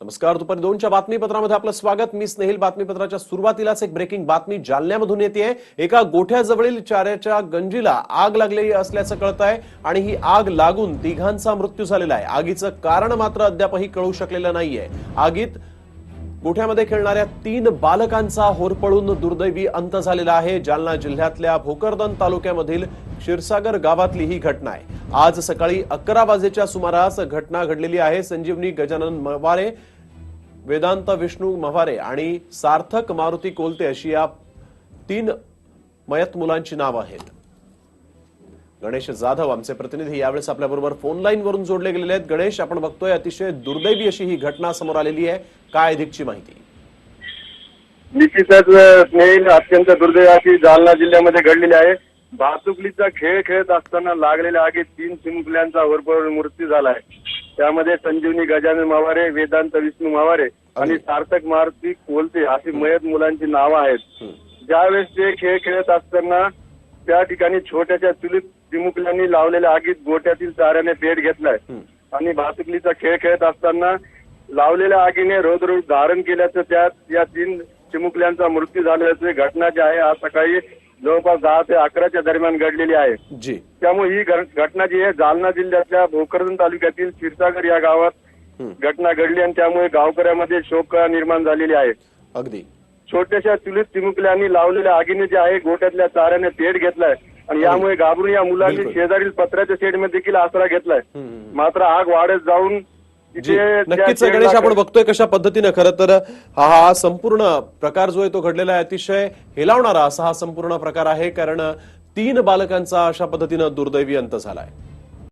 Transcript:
नमस्कार. दुपारी दोनच्या बातमीपत्रामध्ये आपलं स्वागत. मी स्नेहिल. बातमीपत्राच्या सुरुवातीलाच एक ब्रेकिंग बातमी जालन्यामधून येते एका गोठ्याजवळील चाऱ्याच्या गंजीला आग लागलेली असल्याचं कळत आहे आणि ही आग लागून तिघांचा मृत्यू झालेला आहे. आगीचं कारण मात्र अद्यापही कळू शकलेलं नाहीये. आगीत गोठ्यामध्ये खेळणाऱ्या तीन बालकांचा होरपळून दुर्दैवी अंत झालेला आहे. जालना जिल्ह्यातल्या भोकरदन तालुक्यामधील क्षीरसागर गावातली ही घटना आहे. आज सकाळी अकरा वाजेच्या सुमारास घटना घडलेली आहे. संजीवनी गजानन मवारे वेदांत विष्णू मवारे आणि सार्थक मारुती कोलते अशी या तीन मयत मुलांची नाव आहेत. गणेश जाधव आमचे प्रतिनिधी यावेळेस आपल्याबरोबर फोन लाईन वरून जोडले गेलेले आहेत. गणेश आपण बघतोय अतिशय दुर्दैवी अशी ही घटना समोर आलेली आहे. काय अधिकची माहिती? निश्चितच स्नेहिल अत्यंत दुर्दैवाची जालना जिल्ह्यामध्ये घडलेली आहे. भातुकलीचा खेळ खेळत असताना लागलेल्या आगीत तीन चिमुकल्यांचा होरपळून मृत्यू झाला आहे त्यामध्ये संजीवनी गजानन मावारे वेदांत विष्णू मावारे आणि सार्थक मारुती कोलते अशी मयत मुलांची नावं आहेत. ज्यावेळेस ते खेळ खेळत असताना त्या ठिकाणी छोट्याच्या चुलीत चिमुकल्यांनी लावलेल्या आगीत गोट्यातील चाऱ्याने पेट घेतलाय. आणि भातुकलीचा खेळ खेळत असताना लावलेल्या आगीने रोज धारण केल्याचं त्यात या तीन चिमुकल्यांचा मृत्यू झाल्याची घटना जी आहे आज सकाळी जवळपास दहा ते अकराच्या दरम्यान घडलेली आहे. जी. त्यामुळे ही घटना जी आहे जालना जिल्ह्यातल्या भोकरदन तालुक्यातील क्षीरसागर या गावात घटना घडली आणि त्यामुळे गावकऱ्यामध्ये शोक निर्माण झालेली आहे. अगदी. छोट्याशा चुलीत चिमुकल्यांनी लावलेल्या आगीने जे आहे गोट्यातल्या चाऱ्याने पेट घेतलाय. आणि यामुळे घाबरून या मुलांनी. शेजारील पत्र्याच्या शेडमध्ये देखील आसरा घेतलाय. मात्र आग वाढत जाऊन जी. नक्कीच गणेश आपण बघतोय कशा पद्धतीनं. खरं तर हा हा संपूर्ण प्रकार जो आहे तो घडलेला आहे अतिशय हेलावणारा असा हा संपूर्ण प्रकार आहे कारण तीन बालकांचा अशा पद्धतीनं दुर्दैवी अंत झालाय.